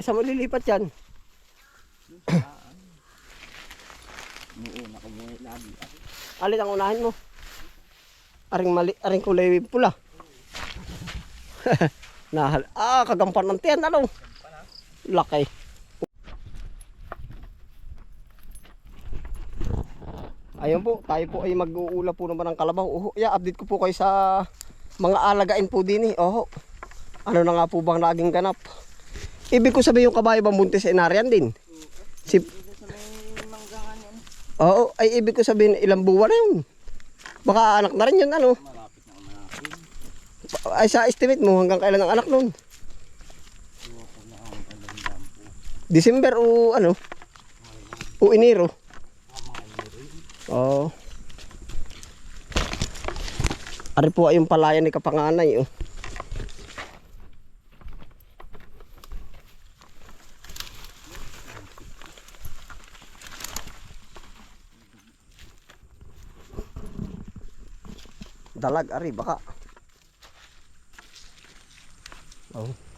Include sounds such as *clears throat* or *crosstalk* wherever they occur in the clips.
Ay, saan mo lilipat yan? Umuuna ko muna lagi. Alin ang unahin mo? Aring mali, aring kulay pula. *laughs* Nahal. Ah, kagampan ng tiyan, ano? Laki. Ayun po, tayo po ay mag-uula po naman ng kalabaw. Oh, yeah, update ko po kayo sa mga alagain po din eh. Oh, ano na nga po bang naging ganap? Ibig ko sabihin yung kabayo bang buntis sa inarian din. Si. Oo, ay ibig ko sabihin ilang buwan na yun. Baka anak na rin yun ano. Malapit na malapit. Ay sa estimate mo hanggang kailan ang anak nun? December o ano? O Enero? Oo. Ari po ay yung palayan ni Kapanganay oh. Dalag ari baka. Oh.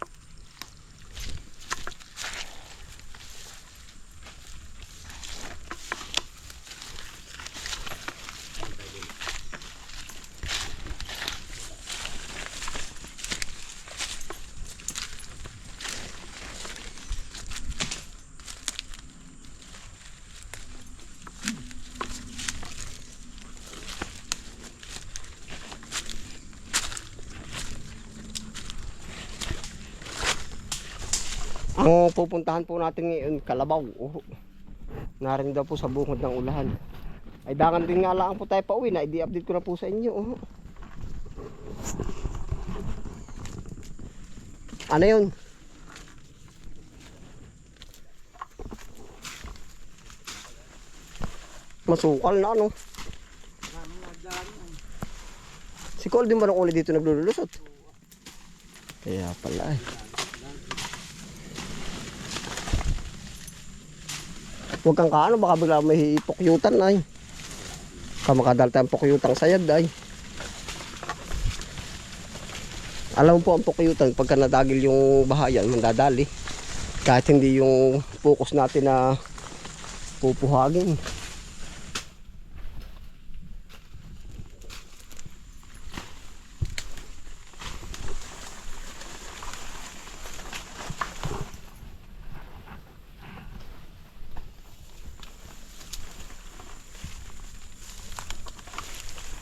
Ang pupuntahan po natin ngayon, Kalabaw. Oh. Narin daw po sa bungod ng ulahan. Ay dangan din nga lang po tayo pa uwi na i-update ko na po sa inyo. Oh. Ano yun? Masukal na ano. Si Cole din ba nung uli dito naglululusot? Kaya pala eh. Huwag kang kaano, baka bigla may pukyutan ay. Kamakadal tayong pukyutang sayad ay. Alam po ang pukyutan, pagka nadagil yung bahayan, mandadali. Kahit hindi yung focus natin na pupuhagin.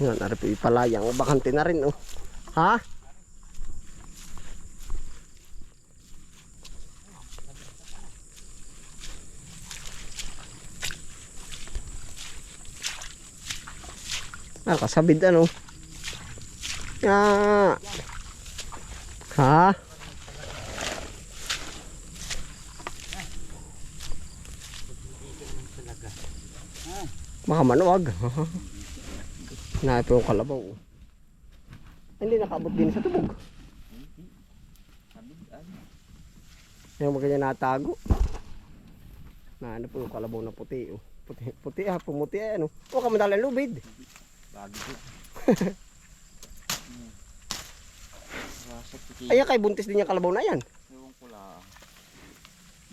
Yan, arapi palayang bakante na rin oh. Ha? Ah, kasabid ano? Ah. Ha? Baka manuwag. *laughs* Na ito yung kalabaw. Hindi nakaabot din sa tubog. Yung mga ganyan natago. Na ano po yung kalabaw na puti. Oh. Puti, puti ah, pumuti ah, ano. O kamadala lubid. Lagi po. Ayan kay buntis din yung kalabaw na yan. Ewan ko lang.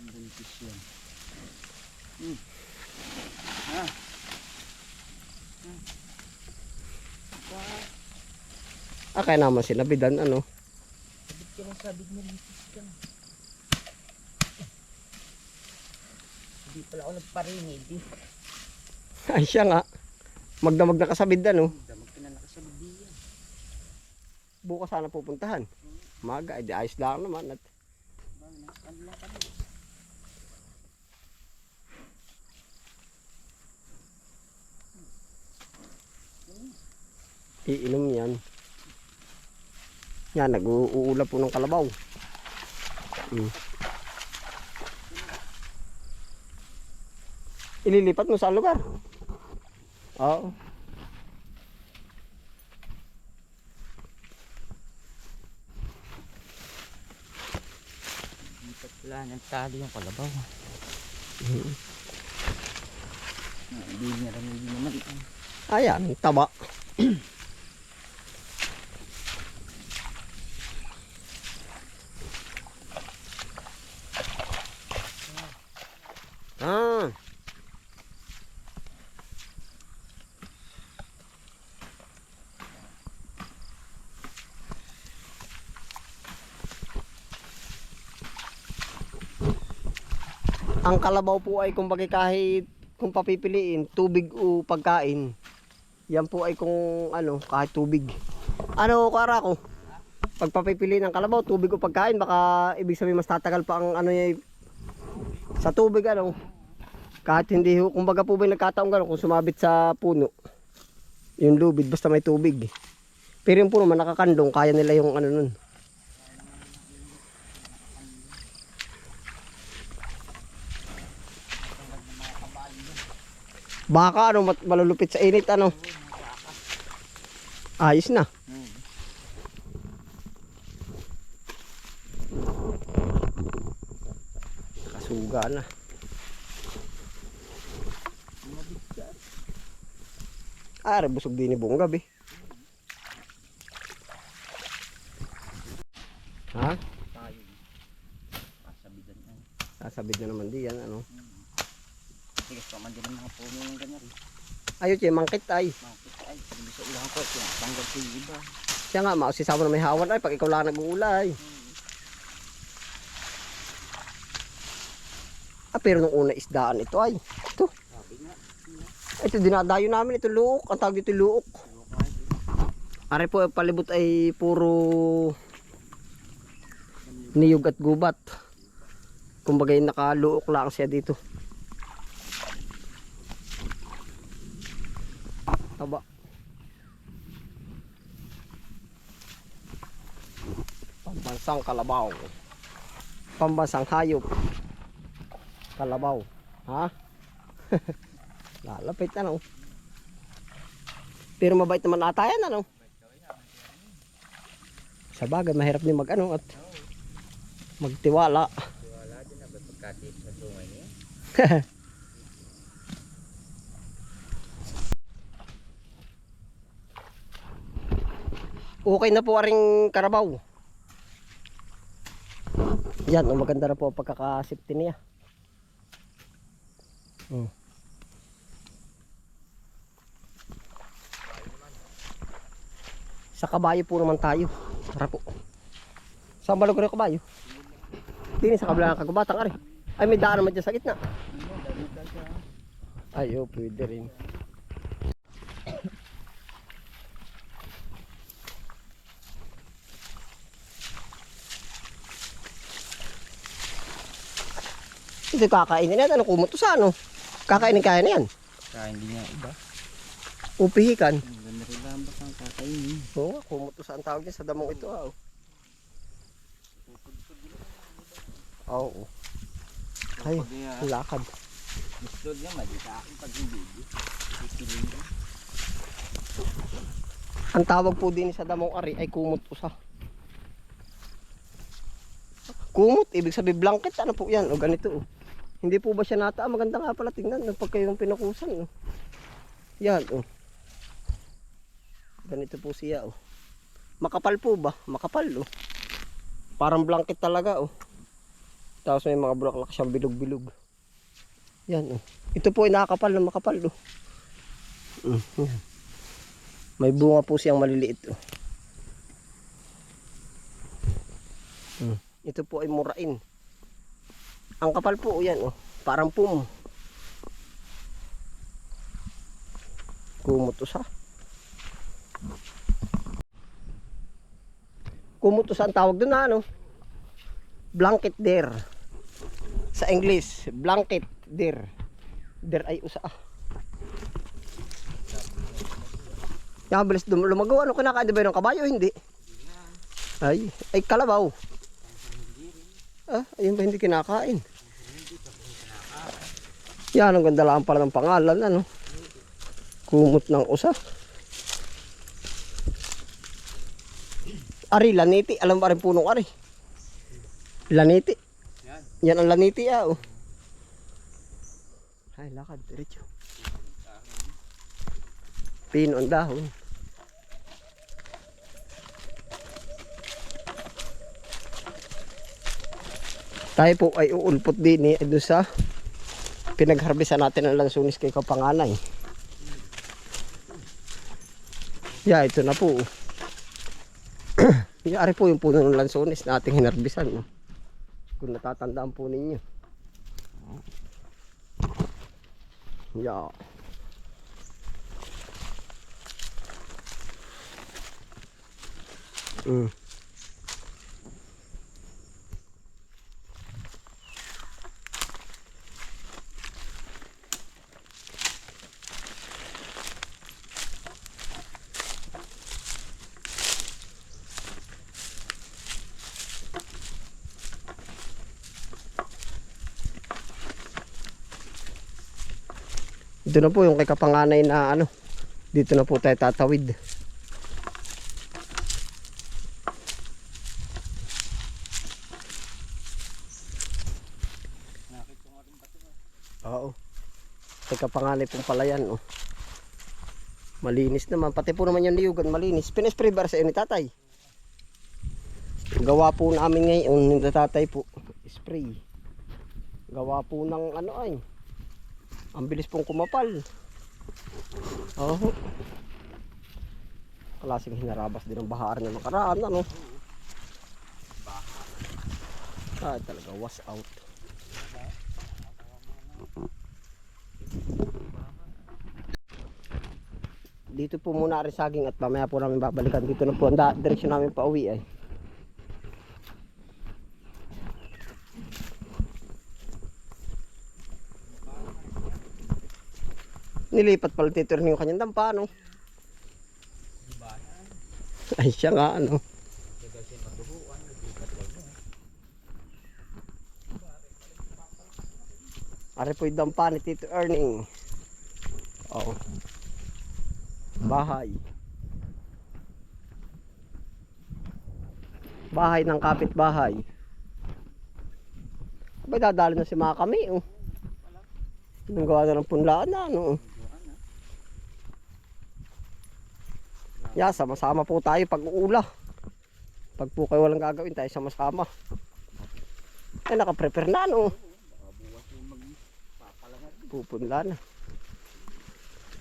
Ang buntis yan. Hmm. Ah. Ah, kaya naman sinabidan ano. Sabit ka mo ka. Hindi pala ako nagparinig eh. *laughs* Ay siya nga. Magdamag na kasabid ano. Damag ka na nakasabit diyan. Bukas sana pupuntahan. Maga, edi ayos lang naman. At Ano lang kami. iinom yan. Yan, nag-uula po ng kalabaw. Mm. Ililipat mo sa lugar? Oo. Lipat pala ng tali yung kalabaw. Mhm. Ah, Hindi niya rin hindi naman. Ayan, taba. *clears throat* na. Ang kalabaw po ay kung bagay kahit kung papipiliin, tubig o pagkain. Yan po ay kung ano, kahit tubig. Ano kara ko? Pag papipiliin ng kalabaw, tubig o pagkain, baka ibig sabihin mas tatagal pa ang ano niya sa tubig ano. Kahit hindi, ho- kumbaga po ba yung nagkataong gano'n kung sumabit sa puno. Yung lubid, basta may tubig. Pero yung puno man nakakandong, kaya nila yung ano nun. Baka ano, malulupit sa init ano. Ayos na. Kasuga na. Ah, busog din ni buong gabi. Ha? Tayo. Kasabitan yan. Sasabit na naman diyan, ano. Tigas pa man din ang mga puno ng ganyan. eh. Ayun, siya, mangkit ay. Bakit ay, sabi sa ulang ko, tinatanggal ko yung iba. Siya nga, mausisama na may hawan ay pag ikaw lang nag-uulay. Ah, pero nung una isdaan ito ay. Ito. Ito dinadayo namin ito luok. Ang tawag dito luok. Are po palibot ay puro niyog at gubat. Kumbaga nakaluok lang siya dito. Aba. Pambansang kalabaw. Pambansang hayop. Kalabaw. Ha? *laughs* Lalapit ano. Pero mabait naman ata yan ano. Sa bagay, mahirap din mag ano at magtiwala. wala din na ba pagkatip sa sungay niya? Okay na po aring karabaw. Yan, maganda na po pagkakasipti niya. Hmm. Sa kabayo po naman tayo. Tara po. Saan balog yung kabayo? Dini sa kabila ng kagubatang ari. Ay may daan naman dyan sa gitna. Ay, oh, pwede rin. Ito kakainin yan. Ano kumot to sa ano? Kakainin kaya na yan. Kaya hindi niya iba. Upihikan. Ang ganda rin lang ba kang kakainin? Oo, nga, kumot to sa ang tawag niya sa damong ito. Ah. oh. Oo. Ay, lakad. gusto niya, mali sa akin pag hindi. Ang tawag po din sa damong ari ay kumot usa. Kumot, ibig sabihin blanket. Ano po yan? O ganito. Oh. Hindi po ba siya nata? Ah, maganda nga pala tingnan. no, Pag kayong pinukusan. Oh. Yan. Oh. Ganito po siya. Oh. Makapal po ba? Makapal. Oh. Parang blanket talaga. Oh. Tapos may mga bulaklak siyang bilog-bilog. Yan. Oh. Ito po ay nakakapal na makapal. Oh. Mm. May bunga po siyang maliliit. Oh. Hmm. Ito po ay murain. Ang kapal po, yan oh. Parang pum. Kumutos ha. Kumutos ang tawag doon na ano. Blanket deer. Sa English, blanket deer. Deer ay usa. ah. Yan, bilis lumago. Ano kinakain ba ng kabayo? Hindi. Ay, ay kalabaw. Ah, ayun ba hindi kinakain? Yan, ang ganda lang pala ng pangalan, ano? Kumot ng usa. Ari, laniti. Alam ba rin punong ari? Laniti. Yan. Yan ang laniti, ah, oh. Ay, lakad, diretso. Pino ang dahon. Tayo po ay uulpot din eh doon sa pinagharbisan natin ng lansunis kay Kapanganay. Yeah, ito na po. *clears throat* Yari po yung puno ng lansones na ating hinarbisan. No? Kung natatandaan po ninyo. Yeah. Mm. Ito na po yung kay kapanganay na ano. Dito na po tayo tatawid. Oo. Kay kapanganay pong pala yan. Oh. Malinis naman. Pati po naman yung niyugan malinis. Pinaspray ba sa inyo tatay? Gawa po namin ngayon. Yung tatay po. Spray. Gawa po ng ano ay. Ang bilis pong kumapal. Oo. Klaseng hinarabas din ang bahar na nakaraan, ano? Ah, talaga was out. Dito po muna rin saging at mamaya po namin babalikan. Dito na po ang direksyon namin pa uwi ay. Nilipat pala tito rin yung kanyang dampa, no? Ay, siya nga, ano? Ari po yung dampa ni Tito Erning. Oo. Bahay. Bahay ng kapitbahay. Abay, dadali na si mga kami, oh. Nang gawa na ng punlaan na, ano. Ya, sama-sama po tayo pag uula. Pag po kayo walang gagawin tayo sama-sama. Ay, nakaprepare na, no. Pupunla na.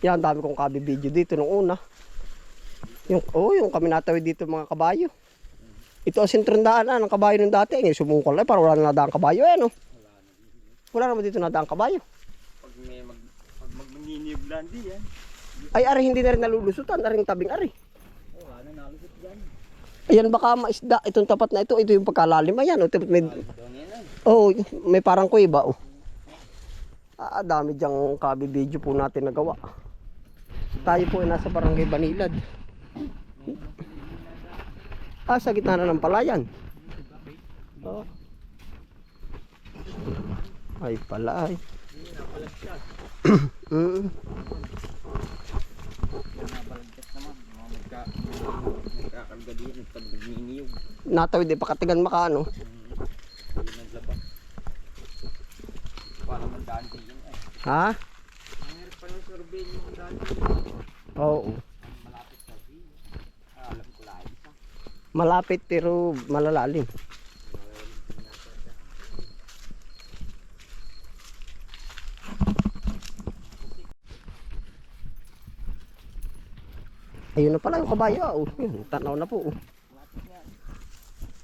Yan, dami kong kabi video dito nung una. Yung, oh, yung kami natawid dito mga kabayo. Ito ang sintrong daanan ng kabayo ng dati. Ngayon sumungkol ay para wala na nadaan kabayo eh, no? Wala naman dito nadaan kabayo. Pag may mag pag di yan. Ay, ari hindi na rin nalulusutan. Ari tabing ari. Oh, ano nalusot diyan. Ayan baka maisda. Itong tapat na ito. Ito yung pagkalalim. Ayan. Oh, may, oh, may parang kuiba. Oh. Ah, dami diyang kabi video po natin nagawa. Tayo po ay nasa barangay Banilad. Ah, sa gitna na ng palayan. Oh. Ay pala ay. *clears throat* mm. Din pag nagniniyog. Natawid eh, pakatigan yan ay. Ha? Oo. malapit sa di. Ah, alam ko lang isa. Malapit pero malalalim. Ayun na pala yung kabayo. Oh. Yun, tanaw na po. oh.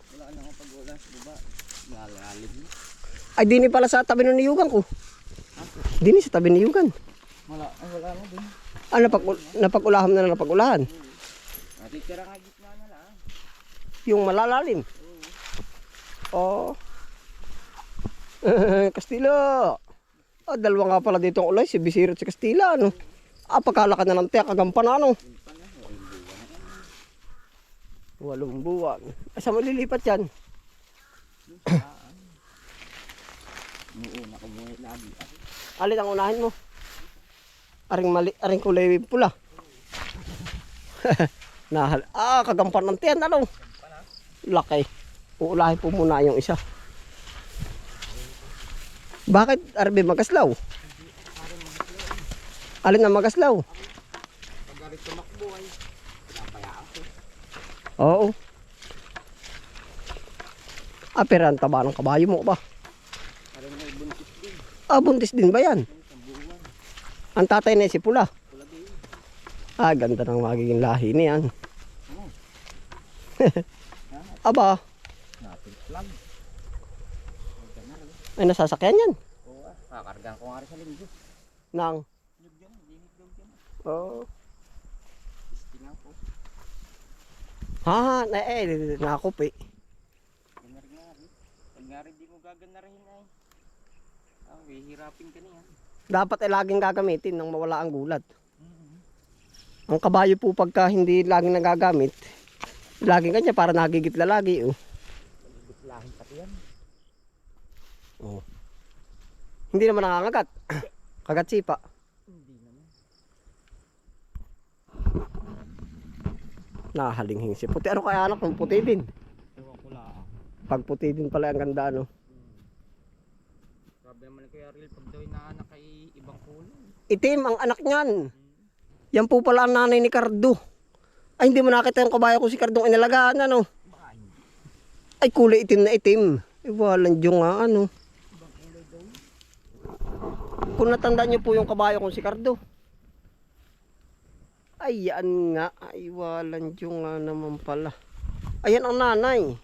Wala na akong pag-ulan sa baba. Nalalim na. Ay, dini pala sa tabi ng niyugan ko. Dini sa tabi ng niyugan. Wala, ay wala na din. Ah, napag napag-ulahan na na napag-ulahan. Natitira gitna na lang. Yung malalalim. Oo. *laughs* Kastila. Ah, dalawa nga pala dito ang ulay. Si Bisiro at si Kastila. Ano? Ah, pagkalakad na ng tiyak kagampan na, ano? Walong buwan. Ay, sa malilipat yan? Nuuna ko muna lagi. Alin ang unahin mo? Aring mali, aring kulay pula. *laughs* Nahal. Ah, kagampan ng tiyan, ano? Laki. Uulahin po muna yung isa. Bakit Arbe magaslaw? Alin ang magaslaw? Pag galit tumakbo ay pinapayaan ko. Oo. Ah, pero ang taba ng kabayo mo ba? Parang may buntis din. Ah, buntis din ba yan? Ang tatay na si pula. Ah, ganda ng magiging lahi niyan. *laughs* Aba, ay nasasakyan yan. Oo ah. Kakargaan ko nga rin sa linggo. Nang, Oo. Isti nga po. Ha, na eh. Pag nga rin di mo gaganarahin ay. Ah, hihirapin ka niya. Dapat ay laging gagamitin nang mawala ang gulat. Ang kabayo po pagka hindi laging nagagamit, laging kanya para nagigitla lagi. Oh. Butlahin pati yan. Oh. Hindi naman nangangagat. Kagat sipa. Hindi naman. Nahalinghing si puti. Ano kaya anak ng puti din? Pag puti din pala ang ganda ano. Sabi naman Kuya Ariel, pag daw inaanak ay ibang kulay. Itim ang anak niyan. Yan po pala ang nanay ni Cardo. Ay hindi mo nakita yung kabayo ko si Cardo inalagaan ano. Ay kulay itim na itim. Iwalan dyo nga ano. Kung natandaan nyo po yung kabayo kong si Cardo. Ay yan nga. Ay walan dyo nga naman pala. Ayan ang nanay.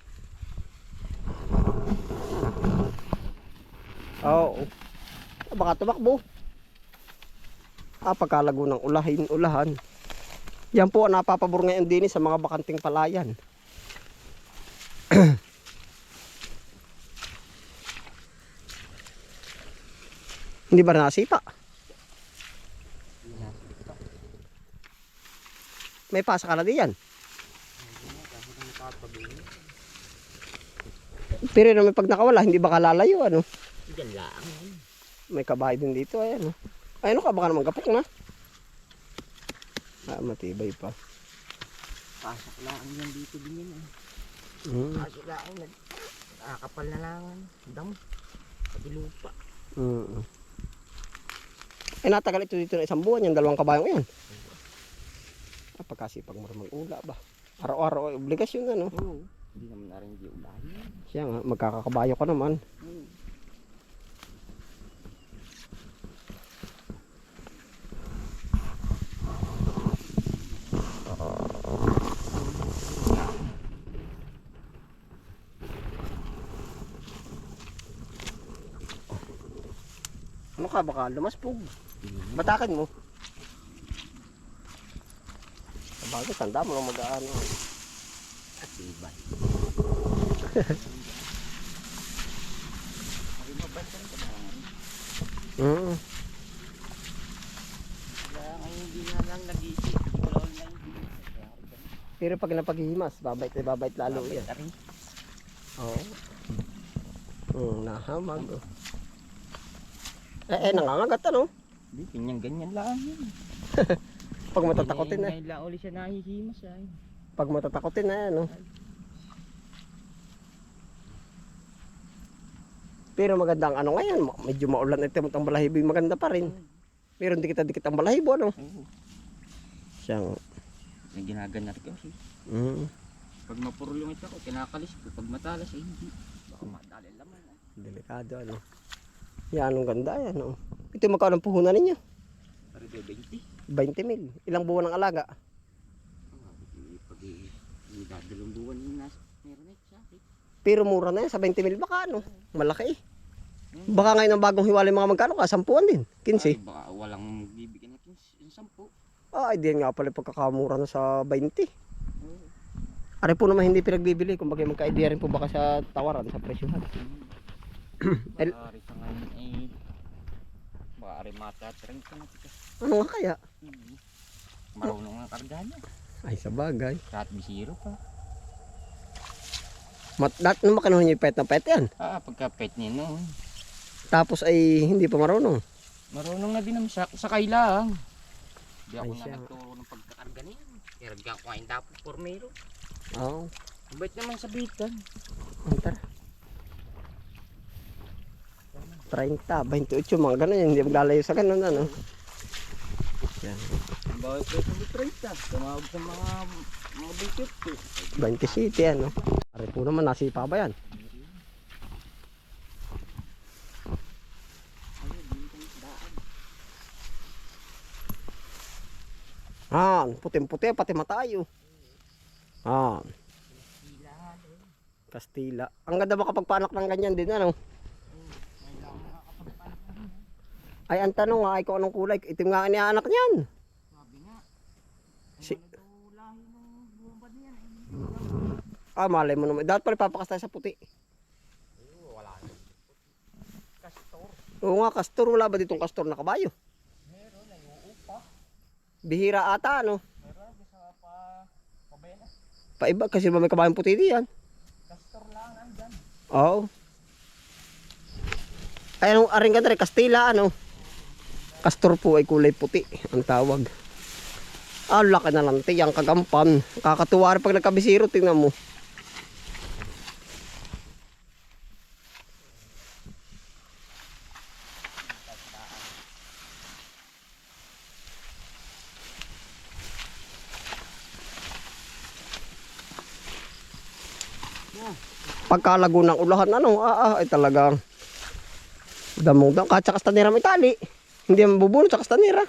Oo. Baka tumakbo. Ah, pagkalago ng ulahin, ulahan. Yan po ang napapabor ngayon din sa mga bakanting palayan. *clears throat* Hindi ba nasipa? May pasa ka na diyan. Pero naman pag nakawala, hindi ba kalalayo ano? Diyan lang. May kabahay din dito ayan. Oh. Ay ano ka baka naman kapok na. Ah, matibay pa. Pasok lang yan dito din yan. Eh. Mm. Pasok lang. nag- Nakakapal na lang. Dam. Pati lupa. Mm. Eh natagal ito dito na isang buwan yung dalawang kabayong yan. Pagkasipag mo rin mag-ula ba? Araw-araw obligasyon ano. Oo. Hindi naman na rin ulahin. Siya nga, magkakakabayo ka naman. Oo. Ano ka baka lumaspog? Batakin mo. Sabagay, tanda mo lang mag-ano. At ibay. Mm. Kaya ngayon hindi na lang nag-iisip. Hindi ko lang naiisip. Pero pag napaghihimas, babait na babait lalo yan. Rin. Oo. Mm, nahamag. Oh. Eh, eh, nangangagat ano? Hindi, ganyan-ganyan lang. *laughs* Pag matatakotin na. Ngayon lang ulit siya nahihimas ay. Pag matatakotin na ano. Pero maganda ang ano ngayon, medyo maulan at ang balahibo, yung maganda pa rin. Meron dikit-dikit ang balahibo, ano? Siyang, May ginaganar ko kasi. mm, Pag mapurulungit ako, kinakalis ko. Pag matalas ay hindi. Baka madali laman. ah. delikado, ano? Yan, anong ganda yan, oh. Ito yung magkano ang puhunan ninyo? Pare ba 20? 20 mil. Ilang buwan ng alaga? Pag dadalawang buwan yung nas meron na sa. Pero mura na yan, sa 20 mil baka, ano? Malaki eh. Baka ngayon ang bagong hiwalay mga magkano ka, sampuan din, 15. Ay, baka walang bibigyan natin yung sampu. Ah, di yan nga pala pagkakamura na sa 20. Oo. Ari po naman hindi pinagbibili, kumbaga magka-idea rin po baka sa tawaran, sa presyohan. Baka sa ngayon ay baka rin matatrend ka na tika. Ano nga kaya? Hmm. Marunong ang karga niya. Ay, sa bagay. Kahit bisiro pa. Mat dat nung makinuha niyo yung pet na pet yan. Ah, pagka pet niya no. Tapos ay hindi pa marunong. Marunong na din naman siya. Sakay lang. Hindi ako na nagturo ng pagkakarga niya. Karga ko ngayon dapat pormero. Oo. Ang bait naman sa bitan. Oh, tara. 30, 28, mga ganun yan. Hindi maglalayo sa ganun, ano. Yan. Bawat ko sa 30. Tumawag sa mga mga bikit ko. 27, ano. Ari po naman, nasipa ba yan? Han, puting-puti, pati matayo. Han. Kastila. Ang ganda makapagpanak ng ganyan din, ano? Ay, ang tanong nga ay kung anong kulay. Itim nga ni anak niyan. Sabi nga. Si... Ah, malay mo naman. Dapat pala papakas tayo sa puti. Wala. Kastor. Oo nga, kastor. Wala ba ditong kastor na kabayo? Meron, eh, ay uupa. Bihira ata, ano? Meron, sa pa... Pabena. Paiba, kasi ba may kabayong puti diyan? Kastor lang, andyan. Oo. Oh. Ay, anong aring ka Kastila, ano? Kastor po ay kulay puti, ang tawag. Ah, laki na lang, tiyang kagampan. Kakatuwa rin pag nagkabisiro, tingnan mo. Pagkalago ng ulahan, ano, ah, ah, ay talagang damong dam. Kahit sa kastanera may tali. Hindi yan mabubunot sa kastanera.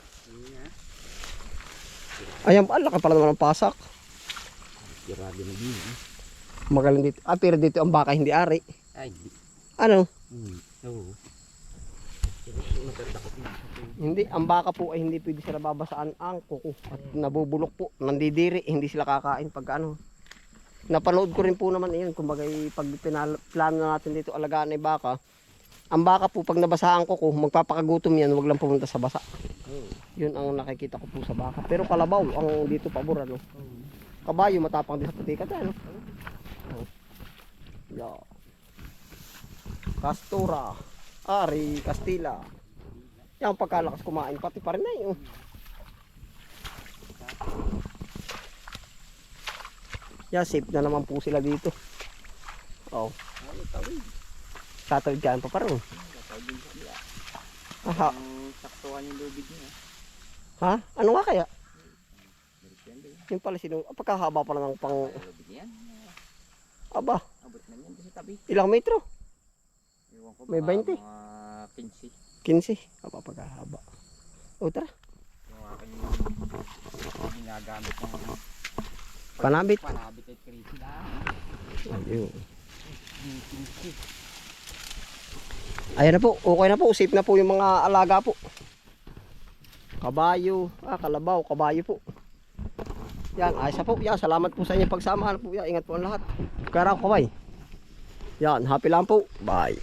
Ayan pa, laki pala naman ang pasak. Grabe na din. Magaling dito. Ah, pero dito ang baka hindi ari. Ay, Ano? hmm. Oo. Hindi, ang baka po ay hindi pwede sila babasaan ang kuko. At nabubulok po, nandidiri, hindi sila kakain pag ano. Napanood ko rin po naman yun, kumbaga pag pinal- plano natin dito alagaan ay baka, ang baka po pag nabasa ang kuko, magpapakagutom yan, wag lang pumunta sa basa. Yun ang nakikita ko po sa baka. Pero kalabaw, ang dito pabor ano. Kabayo, matapang din sa putika ano. Yeah. Castura. Ari, Castilla. Yan pagkalakas kumain, pati pa rin na yun. Yan, safe na naman po sila dito. Oh. Tatawid ka pa pa rin. Aha. Saktuhan yung lubid niya. Ha? Ano nga kaya? Yung pala sino, ah, pagkahaba pala ng pang, Lubid aba, Abot na yan sa tabi. ilang metro? Ko, May baka 20? Mga 15. 15. Aba, pagkahaba. O, tara. Yung aking ginagamit ng Panabit. panabit at crazy lang. Ayun. Ayan na po, okay na po, safe na po yung mga alaga po. Kabayo, ah, kalabaw, kabayo po. Yan, ayos na po. Yan, salamat po sa inyong pagsama. Ano po, yan, ingat po ang lahat. Kara ko, kabay. Yan, happy lang po. Bye.